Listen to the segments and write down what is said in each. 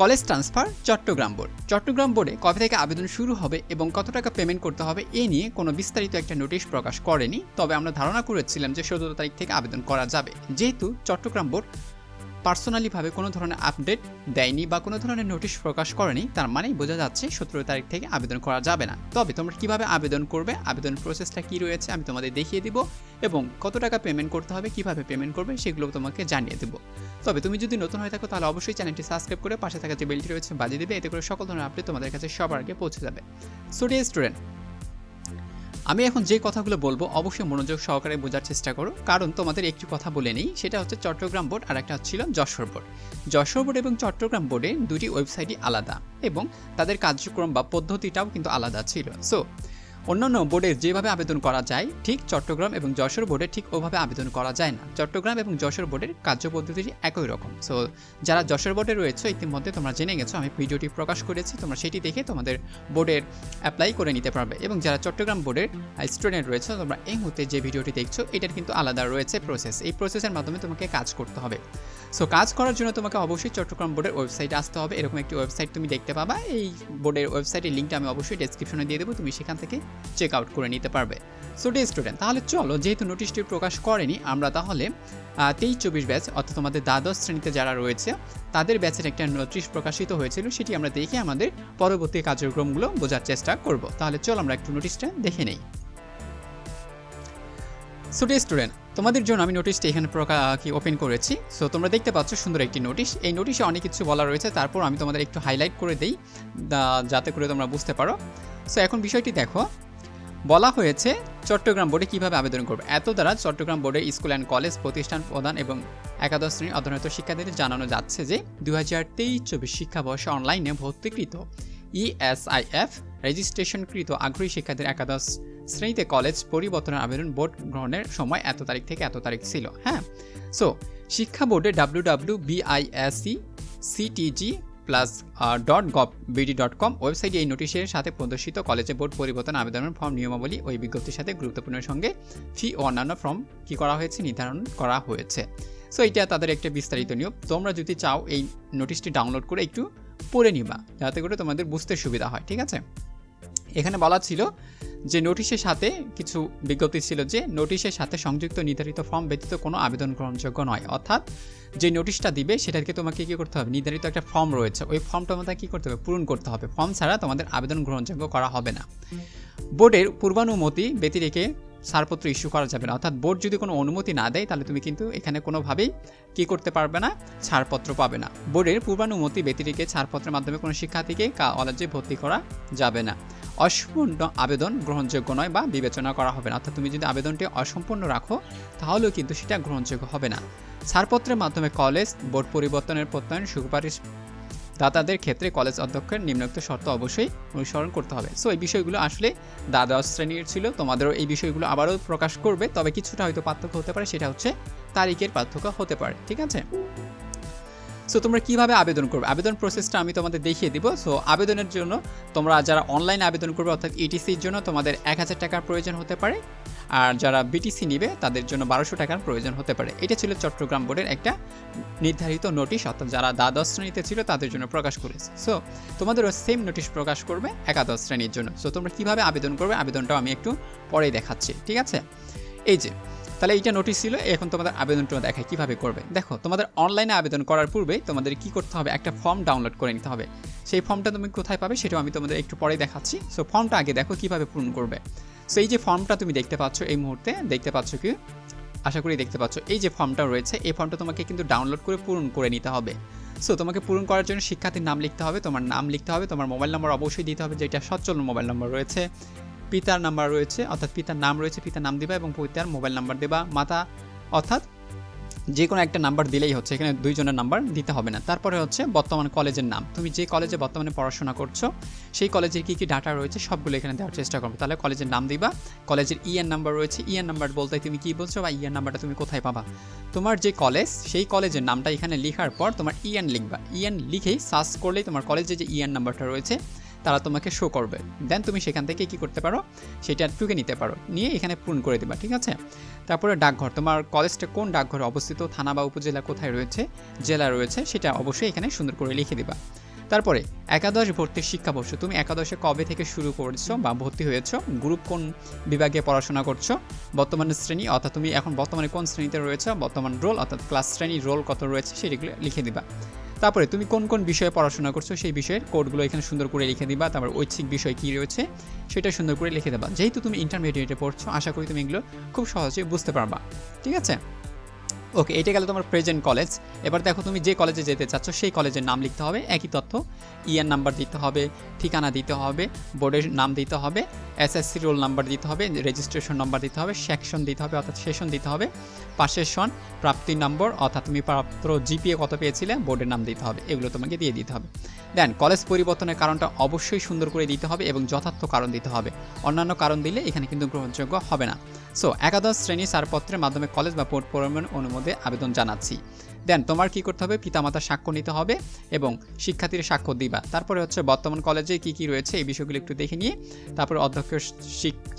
College transfer Chittagong board. Chittagong বোর্ডে কবে থেকে আবেদন শুরু হবে এবং কত টাকা পেমেন্ট করতে হবে এ নিয়ে কোনো বিস্তারিত একটা নোটিশ প্রকাশ করেনি। তবে আমরা ধারণা করেছিলাম যে সতেরো তারিখ থেকে আবেদন করা যাবে। যেহেতু চট্টগ্রাম বোর্ড পার্সোনালিভাবে কোনো ধরনের আপডেট দেয়নি বা কোনো ধরনের নোটিশ প্রকাশ করেনি, তার মানেই বোঝা যাচ্ছে সতেরো তারিখ থেকে আবেদন করা যাবে না। তবে তোমরা কীভাবে আবেদন করবে, আবেদন প্রসেসটা কি রয়েছে আমি তোমাদের দেখিয়ে দিব এবং কত টাকা পেমেন্ট করতে হবে, কীভাবে পেমেন্ট করবে সেগুলো তোমাকে জানিয়ে দেবো। তবে তুমি যদি নতুন হয়ে থাকো তাহলে অবশ্যই চ্যানেলটি সাবস্ক্রাইব করে পাশে থাকা যে বেলটি রয়েছে বাজিয়ে দেবে, এতে করে সকল ধরনের আপডেট তোমাদের কাছে সবার আগে পৌঁছে যাবে। সো স্টুডেন্ট আমি এখন যে কথাগুলো বলব, অবশ্যই মনোযোগ সহকারে বোঝার চেষ্টা করো। কারণ তোমাদের একটি কথা বলে নেই, সেটা হচ্ছে চট্টগ্রাম বোর্ড আর একটা ছিল যশোর বোর্ড। যশোর বোর্ড এবং চট্টগ্রাম বোর্ডে দুটি ওয়েবসাইটই আলাদা এবং তাদের কার্যক্রম বা পদ্ধতিটাও কিন্তু আলাদা ছিল। সো অন্যান্য বোর্ডে যেভাবে আবেদন করা যায়, ঠিক চট্টগ্রাম এবং যশোর বোর্ডে ঠিক ওভাবে আবেদন করা যায় না। চট্টগ্রাম এবং যশোর বোর্ডের কার্যপদ্ধতিটি একই রকম। সো যারা যশোর বোর্ডে রয়েছে, ইতিমধ্যে তোমরা জেনে গেছো, আমি ভিডিওটি প্রকাশ করেছি, তোমরা সেটি দেখে তোমাদের বোর্ডের অ্যাপ্লাই করে নিতে পারবে। এবং যারা চট্টগ্রাম বোর্ডের স্টুডেন্ট রয়েছে, তোমরা এই মুহূর্তে যে ভিডিওটি দেখছ, এটার কিন্তু আলাদা রয়েছে প্রসেস এই প্রসেসের মাধ্যমে তোমাকে কাজ করতে হবে। সো কাজ করার জন্য তোমাকে অবশ্যই চট্টগ্রাম বোর্ডের ওয়েবসাইটে আসতে হবে। এরকম একটি ওয়েবসাইট তুমি দেখতে পাবা। এই বোর্ডের ওয়েবসাইটের লিঙ্কটা আমি অবশ্যই ডেসক্রিপশনে দিয়ে দেবো। তুমি সেখান থেকে চেক আউট করে নিতে পারবে। সো ডে স্টুডেন্ট তাহলে চলো, যেহেতু নোটিশটি প্রকাশ করেনি, আমরা তাহলে তেইশ চব্বিশ ব্যাচ অর্থাৎ তোমাদের দ্বাদশ শ্রেণীতে যারা রয়েছে, তাদের ব্যাচের একটা নোটিশ প্রকাশিত হয়েছিল, সেটি আমরা দেখে আমাদের পরবর্তী কার্যক্রমগুলো বোঝার চেষ্টা করব। তাহলে চল, আমরা একটু নোটিশটা দেখে নেই। সো ডে স্টুডেন্ট তোমাদের জন্য আমি নোটিশটি এখানে কি ওপেন করেছি। সো তোমরা দেখতে পাচ্ছ সুন্দর একটি নোটিশ এই নোটিশে অনেক কিছু বলা রয়েছে। তারপর আমি তোমাদের একটু হাইলাইট করে দিই যাতে করে তোমরা বুঝতে পারো। সো এখন বিষয়টি দেখো। বলা হয়েছে চট্টগ্রাম বোর্ডে কীভাবে আবেদন করবে। এত দ্বারা চট্টগ্রাম বোর্ডে স্কুল অ্যান্ড কলেজ প্রতিষ্ঠান প্রদান এবং একাদশ শ্রেণির অধ্যয়নরত শিক্ষার্থীদের জানানো যাচ্ছে যে দু হাজার তেইশ চব্বিশ শিক্ষাবর্ষে অনলাইনে ভর্তিকৃত E ইএসআইএফ রেজিস্ট্রেশনকৃত আগ্রহী শিক্ষার্থীর একাদশ শ্রেণীতে কলেজ পরিবর্তনের আবেদন বোর্ড গ্রহণের সময় এত তারিখ থেকে এত তারিখ ছিল হ্যাঁ? সো শিক্ষা বোর্ডে W W BISE CTG plus dot gov BD dot com ওয়েবসাইটে এই নোটিশের সাথে প্রদর্শিত কলেজে বোর্ড পরিবর্তন আবেদনের ফর্ম নিয়মাবলী ওই বিজ্ঞপ্তির সাথে গুরুত্বপূর্ণ সঙ্গে ফি ও অন্যান্য ফর্ম কী করা হয়েছে নির্ধারণ করা হয়েছে। সো এটা তাদের একটা বিস্তারিত নিয়ম। তোমরা যদি চাও এই নোটিশটি ডাউনলোড করে একটু পড়ে নিবা, যাতে করে তোমাদের বুঝতে সুবিধা হয়, ঠিক আছে? এখানে বলা ছিল যে নোটিশের সাথে কিছু বিজ্ঞপ্তি ছিল যে নোটিশের সাথে সংযুক্ত নির্ধারিত ফর্ম ব্যতীত কোনো আবেদন গ্রহণযোগ্য নয়। অর্থাৎ যে নোটিশটা দিবে, সেটাকে তোমাকে কী করতে হবে? নির্ধারিত একটা ফর্ম রয়েছে। ওই ফর্মটা আমাদের কী করতে হবে? পূরণ করতে হবে। ফর্ম ছাড়া তোমাদের আবেদন গ্রহণযোগ্য করা হবে না। বোর্ডের পূর্বানুমতি ব্যতি রেখে ছাড়পত্র ইস্যু করা যাবে না। অর্থাৎ বোর্ড যদি কোনো অনুমতি না দেয়, তাহলে তুমি কিন্তু এখানে কোনোভাবেই কী করতে পারবে না? ছাড়পত্র পাবে না। বোর্ডের পূর্বানুমতি ব্যতিরিকে ছাড়পত্রের মাধ্যমে কোনো শিক্ষার্থীকে কলেজে ভর্তি করা যাবে না। অসম্পূর্ণ আবেদন গ্রহণযোগ্য নয় বা বিবেচনা করা হবে না। অর্থাৎ তুমি যদি আবেদনটি অসম্পূর্ণ রাখো, তাহলেও কিন্তু সেটা গ্রহণযোগ্য হবে না। ছাড়পত্রের মাধ্যমে কলেজ, বোর্ড পরিবর্তনের প্রত্যয়ন সুপারিশ দাতাদের ক্ষেত্রে কলেজ অধ্যক্ষের নিম্নোক্ত শর্ত অবশ্যই অনুসরণ করতে হবে। সো এই বিষয়গুলো আসলে দ্বাদশ শ্রেণির ছিল, তোমাদেরও এই বিষয়গুলো আবারও প্রকাশ করবে, তবে কিছুটা হয়তো পার্থক্য হতে পারে, সেটা হচ্ছে তারিখের পার্থক্য হতে পারে, ঠিক আছে? সো তোমরা কীভাবে আবেদন করবে? আবেদন প্রসেসটা আমি তোমাদের দেখিয়ে দিব। সো আবেদনের জন্য তোমরা যারা অনলাইন আবেদন করবে, অর্থাৎ ইটিসির জন্য তোমাদের এক হাজার টাকার প্রয়োজন হতে পারে। আর যারা বিটিসি নিবে, তাদের জন্য বারোশো টাকার প্রয়োজন হতে পারে। এটা ছিল চট্টগ্রাম বোর্ডের একটা নির্ধারিত নোটিশ অর্থাৎ যারা দ্বাদশ শ্রেণীতে ছিল, তাদের জন্য প্রকাশ করেছে। সো তোমাদেরও সেম নোটিশ প্রকাশ করবে একাদশ শ্রেণির জন্য। সো তোমরা কীভাবে আবেদন করবে? আবেদনটাও আমি একটু পরেই দেখাচ্ছি। ঠিক আছে? এই যে তাহলে এইটা নোটিশ ছিল, এখন তোমাদের আবেদনটা দেখায় কীভাবে করবে। দেখো, তোমাদের অনলাইনে আবেদন করার পূর্বে তোমাদের কি করতে হবে, একটা ফর্ম ডাউনলোড করে নিতে হবে। সেই ফর্মটা তুমি কোথায় পাবে সেটাও আমি তোমাদের একটু পরে দেখাচ্ছি। সো ফর্মটা আগে দেখো কীভাবে পূরণ করবে। সো এই যে ফর্মটা তুমি দেখতে পাচ্ছ এই মুহূর্তে, দেখতে পাচ্ছ কি? আশা করি দেখতে পাচ্ছ, এই যে ফর্মটা রয়েছে, এই ফর্মটা তোমাকে কিন্তু ডাউনলোড করে পূরণ করে নিতে হবে। সো তোমাকে পূরণ করার জন্য শিক্ষার্থীর নাম লিখতে হবে, তোমার নাম লিখতে হবে, তোমার মোবাইল নম্বর অবশ্যই দিতে হবে, যেটা সচ্ছল মোবাইল নম্বর রয়েছে। পিতার নাম্বার রয়েছে, অর্থাৎ পিতার নাম রয়েছে, পিতার নাম দিবা এবং পিতার মোবাইল নাম্বার দেবা। মাতা, অর্থাৎ যে কোনো একটা নাম্বার দিলেই হচ্ছে, এখানে দুইজনের নাম্বার দিতে হবে না। তারপরে হচ্ছে বর্তমান কলেজের নাম। তুমি যে কলেজে বর্তমানে পড়াশোনা করছ, সেই কলেজের কী কী ডাটা রয়েছে সবগুলো এখানে দেওয়ার চেষ্টা করবে। তাহলে কলেজের নাম দিবা, কলেজের ইএন নাম্বার রয়েছে। ইএন নাম্বার বলতে তুমি কী বলছো বা ইএন নাম্বারটা তুমি কোথায় পাবা? তোমার যে কলেজ, সেই কলেজের নামটা এখানে লেখার পর তোমার ইএন লিখবা। ইএন লিখেই সার্চ করলেই তোমার কলেজে যে ইএন নাম্বারটা রয়েছে তারা তোমাকে শো করবে। দেন তুমি সেখান থেকে কি করতে পারো? সেটা টুকে নিতে পারো। নিয়ে এখানে পূরণ করে দেবা, ঠিক আছে? তারপরে ডাকঘর, তোমার কলেজটা কোন ডাকঘরে অবস্থিত? থানা বা উপজেলা কোথায় রয়েছে? জেলা রয়েছে, সেটা অবশ্যই এখানে সুন্দর করে লিখে দিবা। তারপরে, একাদশ ভর্তির শিক্ষাবর্ষ, তুমি একাদশে কবে থেকে শুরু করেছ বা ভর্তি হয়েছো? গ্রুপ কোন বিভাগে পড়াশোনা করছ? বর্তমানে শ্রেণি, অর্থাৎ তুমি এখন বর্তমানে কোন শ্রেণীতে রয়েছে? বর্তমান রোল অর্থাৎ ক্লাস শ্রেণি রোল কত রয়েছে, সেগুলো লিখে দিবা। তারপরে তুমি কোন কোন বিষয়ে পড়াশোনা করছ সেই বিষয়ের কোডগুলো এখানে সুন্দর করে লিখে দিবা, তারপর ঐচ্ছিক বিষয় কী রয়েছে সেটা সুন্দর করে লিখে দেবা। যেহেতু তুমি ইন্টারমিডিয়েটে পড়ছো, আশা করি তুমি এগুলো খুব সহজেই বুঝতে পারবা। ঠিক আছে? ওকে এটা গেল তোমার প্রেজেন্ট কলেজ এবার দেখো তুমি যে কলেজে যেতে চাচ্ছ, সেই কলেজের নাম লিখতে হবে, একই তথ্য। ইয়ার নাম্বার দিতে হবে, ঠিকানা দিতে হবে বোর্ডের নাম দিতে হবে এসএসসি রোল নাম্বার দিতে হবে, রেজিস্ট্রেশন নাম্বার দিতে হবে, সেকশন দিতে হবে, অর্থাৎ সেশন দিতে হবে, পাশের সন প্রাপ্তি নম্বর, অর্থাৎ তুমি প্রাপ্ত জিপিএ কত পেয়েছিলে, বোর্ডের নাম দিতে হবে, এগুলো তোমাকে দিয়ে দিতে হবে। দেন কলেজ পরিবর্তনের কারণটা অবশ্যই সুন্দর করে দিতে হবে এবং যথার্থ কারণ দিতে হবে। অন্যান্য কারণ দিলে এখানে কিন্তু গ্রহণযোগ্য হবে না। সো একাদশ শ্রেণি ছাড়পত্রের মাধ্যমে কলেজ বা বোর্ড পরিমাণ অনুমোদে আবেদন জানাচ্ছি। দেন তোমার কি করতে হবে? পিতামাতার সাক্ষ্য নিতে হবে এবং শিক্ষার্থীর সাক্ষ্য দিবা। তারপরে হচ্ছে বর্তমান কলেজে কি কি রয়েছে এই বিষয়গুলো একটু দেখে নিয়ে তারপরে অধ্যক্ষের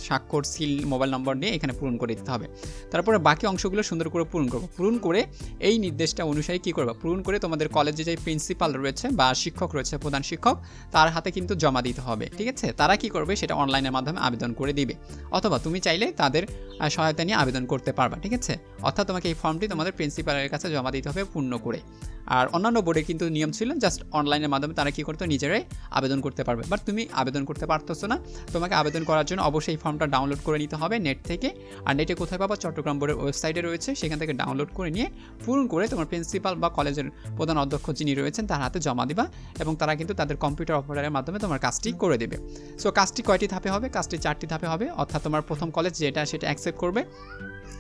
স্বাক্ষর সিল মোবাইল নম্বর নিয়ে এখানে পূরণ করে দিতে হবে। তারপরে বাকি অংশগুলো সুন্দর করে পূরণ করব। পূরণ করে এই নির্দেশটা অনুসারে কি করবা? পূরণ করে তোমাদের কলেজে যে প্রিন্সিপাল রয়েছে বা শিক্ষক রয়েছে, প্রধান শিক্ষক, তার হাতে কিন্তু জমা দিতে হবে। ঠিক আছে? তারা কি করবে? সেটা অনলাইনের মাধ্যমে আবেদন করে দিবে। অথবা তুমি চাইলে তাদের সহায়তা নিয়ে আবেদন করতে পারবা। ঠিক আছে? অর্থাৎ তোমাকে এই ফর্মটি তোমাদের প্রিন্সিপালের কাছে জমা দিতে পূর্ণ করে। আর অন্যান্য বোর্ডে কিন্তু নিয়ম ছিল জাস্ট অনলাইনের মাধ্যমে তারা কি করতো? নিজেরাই আবেদন করতে পারবে। বাট তুমি আবেদন করতে পারতেছো না। তোমাকে আবেদন করার জন্য অবশ্যই ফর্মটা ডাউনলোড করে নিতে হবে নেট থেকে। আর নেটে কোথায় পাবা? চট্টগ্রাম বোর্ডের ওয়েবসাইটে রয়েছে। সেখান থেকে ডাউনলোড করে নিয়ে পূরণ করে তোমার প্রিন্সিপাল বা কলেজের প্রধান অধ্যক্ষ যিনি রয়েছেন, তার হাতে জমা দিবা এবং তারা কিন্তু তাদের কম্পিউটার অপারেটরের মাধ্যমে তোমার কাজটি করে দেবে। সো কাজটি কয়টি ধাপে হবে? কাজটি চারটি ধাপে হবে। অর্থাৎ তোমার প্রথম কলেজ যেটা, সেটা অ্যাকসেপ্ট করবে।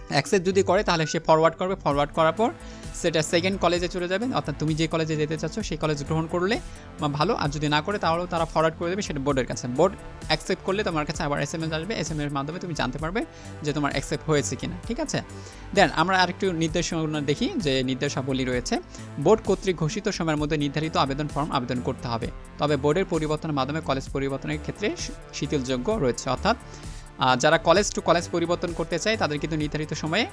অ্যাকসেপ্ট যদি করে, তাহলে সে ফরওয়ার্ড করবে। ফরওয়ার্ড করার পর সেটা সেকেন্ড কলেজে চলে যাবে। অর্থাৎ তুমি যে কলেজে যেতে চাচ্ছ, সেই কলেজ গ্রহণ করলে ভালো। আর যদি না করে, তাহলেও তারা ফরওয়ার্ড করে দেবে, সেটা বোর্ডের কাছে। বোর্ড অ্যাকসেপ্ট করলে তোমার কাছে আবার এস এম এস আসবে। এস এম এর মাধ্যমে তুমি জানতে পারবে যে তোমার অ্যাকসেপ্ট হয়েছে কিনা, ঠিক আছে? দেন আমরা আরেকটু নির্দেশনা দেখি, যে নির্দেশাবলী রয়েছে। বোর্ড কর্তৃক ঘোষিত সময়ের মধ্যে নির্ধারিত আবেদন ফর্ম আবেদন করতে হবে। তবে বোর্ডের পরিবর্তনের মাধ্যমে কলেজ পরিবর্তনের ক্ষেত্রে শিথিলযোগ্য রয়েছে। অর্থাৎ যারা কলেজ টু কলেজ পরিবর্তন করতে চায়, তাদের কিন্তু নির্ধারিত সময়ে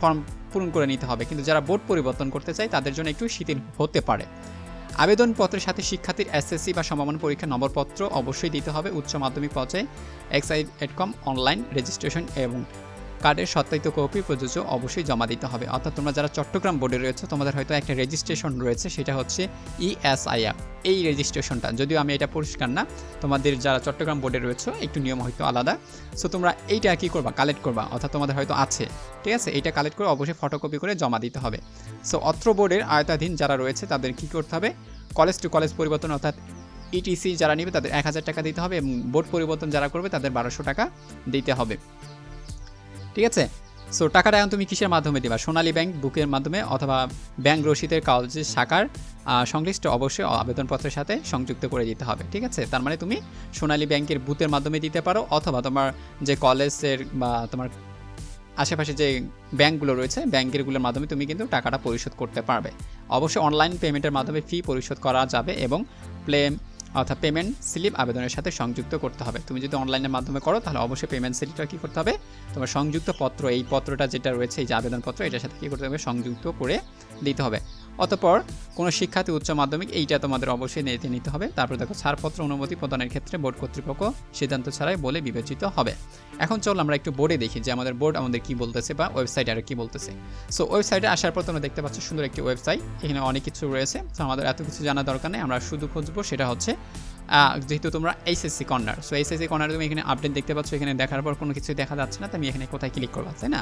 ফর্ম পূরণ করে নিতে হবে। কিন্তু যারা বোর্ড পরিবর্তন করতে চায়, তাদের জন্য একটু শিথিল হতে পারে। আবেদনপত্রের সাথে শিক্ষার্থীর এসএসসি বা সমমান পরীক্ষা নম্বরপত্র অবশ্যই দিতে হবে। উচ্চ মাধ্যমিক পর্যায়ে এক্সাইড এডকম অনলাইন রেজিস্ট্রেশন এবং কার্ডের সত্যায়িত কপি প্রযোজ্য অবশ্যই জমা দিতে হবে। অর্থাৎ তোমরা যারা চট্টগ্রাম বোর্ডে রয়েছে, তোমাদের হয়তো একটা রেজিস্ট্রেশন রয়েছে, সেটা হচ্ছে E ইএসআইআর এই রেজিস্ট্রেশনটা যদিও আমি এটা পরিষ্কার না, তোমাদের যারা চট্টগ্রাম বোর্ডে রয়েছে, একটু নিয়ম হয়তো আলাদা। সো তোমরা এইটা কী করবা? কালেক্ট করবা, অর্থাৎ তোমাদের হয়তো আছে। ঠিক আছে? এইটা কালেক্ট করে অবশ্যই ফটোকপি করে জমা দিতে হবে। সো অত্র বোর্ডের আয়তাধীন যারা রয়েছে, তাদের কী করতে হবে? কলেজ টু কলেজ পরিবর্তন, অর্থাৎ ইটিসি যারা নেবে, তাদের এক হাজার টাকা দিতে হবে এবং বোর্ড পরিবর্তন যারা করবে, তাদের বারোশো টাকা দিতে হবে। ঠিক আছে? সো টাকাটা এখন তুমি কিসের মাধ্যমে দিবা? সোনালী ব্যাংক বুকের মাধ্যমে অথবা ব্যাংক রসিদের কলেজের শাখার সংশ্লিষ্ট অবশ্যই আবেদনপত্রের সাথে সংযুক্ত করে দিতে হবে, ঠিক আছে? তার মানে তুমি সোনালী ব্যাংকের বুথের মাধ্যমে দিতে পারো অথবা তোমার যে কলেজের বা তোমার আশেপাশে যে ব্যাংকগুলো রয়েছে, ব্যাংকেরগুলোর মাধ্যমে তুমি কিন্তু টাকাটা পরিশোধ করতে পারবে। অবশ্যই অনলাইন পেমেন্টের মাধ্যমে ফি পরিশোধ করা যাবে এবং প্লেম অর্থাৎ পেমেন্ট স্লিপ আবেদনের সাথে সংযুক্ত করতে হবে। তুমি যদি অনলাইনের মাধ্যমে করো, তাহলে অবশ্যই পেমেন্ট স্লিপটা কী করতে হবে? তোমার সংযুক্ত পত্র, এই পত্রটা যেটা রয়েছে, এই যে আবেদনপত্র, এটার সাথে কী করতে হবে? সংযুক্ত করে দিতে হবে। অতঃপর কোনো শিক্ষার্থী উচ্চ মাধ্যমিক, এইটা তোমাদের অবশ্যই নিতে নিতে হবে। তারপর দেখো, ছাড়পত্র অনুমতি প্রদানের ক্ষেত্রে বোর্ড কর্তৃপক্ষ সিদ্ধান্ত ছাড়াই বলে বিবেচিত হবে। এখন চল আমরা একটু বোর্ডে দেখি যে আমাদের বোর্ড আমাদের কি বলতেছে বা ওয়েবসাইট আর কি বলতেছে। সো ওয়েবসাইটে আসার পর তোমরা দেখতে পাচ্ছ সুন্দর একটি ওয়েবসাইট। এখানে অনেক কিছু রয়েছে। তো আমাদের এত কিছু জানা দরকার নেই। আমরা শুধু খুঁজবো সেটা হচ্ছে যেহেতু তোমরা HSC corner so HSC corner তুমি এখানে আপডেট দেখতে পাচ্ছ, এখানে দেখার পর কোনো কিছু দেখা যাচ্ছে না, তো আমি এখানে কোথায় ক্লিক করব, তাই না?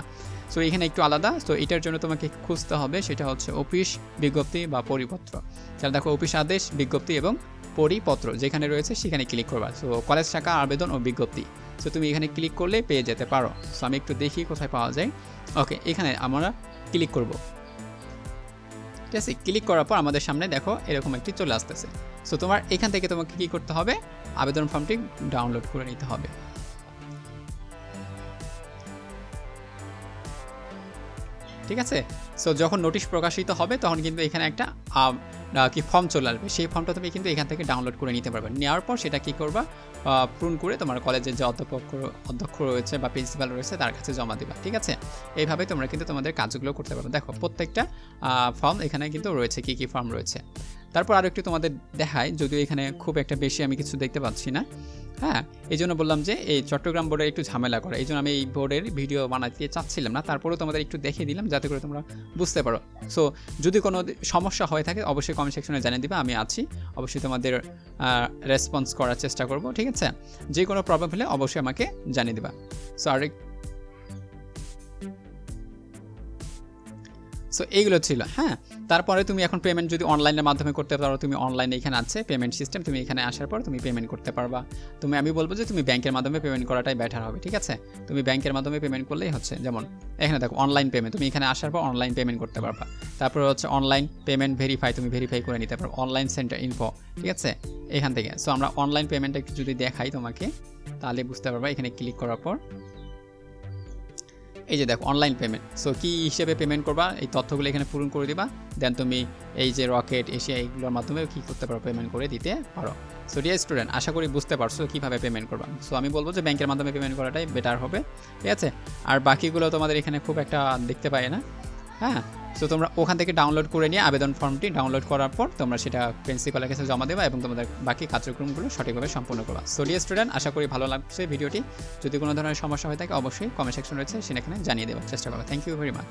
সো এখানে একটু আলাদা সো এটার জন্য তোমাকে খুঁজতে হবে, সেটা হচ্ছে অফিস, বিজ্ঞপ্তি বা পরিপত্র। তাহলে দেখো অফিস আদেশ, বিজ্ঞপ্তি এবং পরিপত্র যেখানে রয়েছে সেখানে ক্লিক করবা। সো কলেজ শাখা, আবেদন ও বিজ্ঞপ্তি। সো তুমি এখানে ক্লিক করলে পেয়ে যেতে পারো। সো আমি একটু দেখি কোথায় পাওয়া যায়। ওকে এখানে আমরা ক্লিক করব। ঠিক আছে ক্লিক করার পর আমাদের সামনে দেখো এরকম একটি চলে আসতেছে। সো তোমার এখান থেকে তোমাকে কী করতে হবে? আবেদন ফর্মটি ডাউনলোড করে নিতে হবে। ঠিক আছে? সো যখন নোটিশ প্রকাশিত হবে, তখন কিন্তু এখানে একটা কি ফর্ম চলে আসবে। সেই ফর্মটা তুমি কিন্তু এখান থেকে ডাউনলোড করে নিতে পারবে। নেওয়ার পর সেটা কি করবা? পূরণ করে তোমার কলেজের যে অধ্যক্ষ অধ্যক্ষ রয়েছে বা প্রিন্সিপাল রয়েছে, তার কাছে জমা দিবা। ঠিক আছে? এইভাবে তোমরা কিন্তু তোমাদের কাজগুলো করতে পারবে। দেখো, প্রত্যেকটা ফর্ম এখানে কিন্তু রয়েছে। কি কি ফর্ম রয়েছে? তারপর আরও একটু তোমাদের দেখায় যদিও এখানে খুব একটা বেশি আমি কিছু দেখতে পাচ্ছি না। হ্যাঁ এই জন্য বললাম যে এই চট্টগ্রাম বোর্ডে একটু ঝামেলা করে এই জন্য আমি এই বোর্ডের ভিডিও বানাতে চাচ্ছিলাম না। তারপরেও তোমাদের একটু দেখিয়ে দিলাম, যাতে করে তোমরা বুঝতে পারো। সো যদি কোনো সমস্যা হয়ে থাকে, অবশ্যই কমেন্ট সেকশনে জানিয়ে দিবা, আমি আছি। অবশ্যই তোমাদের রেসপন্স করার চেষ্টা করব, ঠিক আছে? যে কোনো প্রবলেম হলে অবশ্যই আমাকে জানিয়ে দিবা। সো আর সো এইগুলো ছিল। হ্যাঁ তারপরে তুমি এখন পেমেন্ট যদি অনলাইনের মাধ্যমে করতে পারো, তুমি অনলাইনে এখানে আছে পেমেন্ট সিস্টেম তুমি এখানে আসার পর তুমি পেমেন্ট করতে পারবা। তুমি, আমি বলব যে তুমি ব্যাংকের মাধ্যমে পেমেন্ট করাটাই বেটার হবে, ঠিক আছে? তুমি ব্যাংকের মাধ্যমে পেমেন্ট করলেই হচ্ছে, যেমন এখানে দেখো অনলাইন পেমেন্ট তুমি এখানে আসার পর অনলাইন পেমেন্ট করতে পারবা। তারপর হচ্ছে অনলাইন পেমেন্ট ভেরিফাই তুমি ভেরিফাই করে নিতে পারো অনলাইন সেন্টার ইনফো ঠিক আছে? এখান থেকে। সো আমরা অনলাইন পেমেন্টটা একটু যদি দেখাই তোমাকে, তাহলে বুঝতে পারবা, এখানে ক্লিক করার পর এই যে দেখো অনলাইন পেমেন্ট সো কী হিসেবে পেমেন্ট করবা? এই তথ্যগুলো এখানে পূরণ করে দিবা। দেন তুমি এই যে রকেট এশিয়া এইগুলোর মাধ্যমে কী করতে পারো পেমেন্ট করে দিতে পারো। সো ডিয়ার স্টুডেন্ট আশা করি বুঝতে পারছ কীভাবে পেমেন্ট করবা। সো আমি বলব যে ব্যাংকের মাধ্যমে পেমেন্ট করাটাই বেটার হবে। ঠিক আছে? আর বাকিগুলো তোমাদের এখানে খুব একটা দেখতে পায় না। হ্যাঁ? সো তোমরা ওখান থেকে ডাউনলোড করে নিয়ে আবেদন ফর্মটি ডাউনলোড করার পর তোমরা সেটা প্রিন্সিপালের কাছে জমা দেবা এবং তোমাদের বাকি কার্যক্রমগুলো সঠিকভাবে সম্পূর্ণ করবা। সো ডিয়ার স্টুডেন্ট আশা করি ভালো লাগছে ভিডিওটি। যদি কোনো ধরনের সমস্যা হয়ে থাকে, অবশ্যই কমেন্ট সেকশন রয়েছে, সেখানে জানিয়ে দেওয়ার চেষ্টা করবা। Thank you very much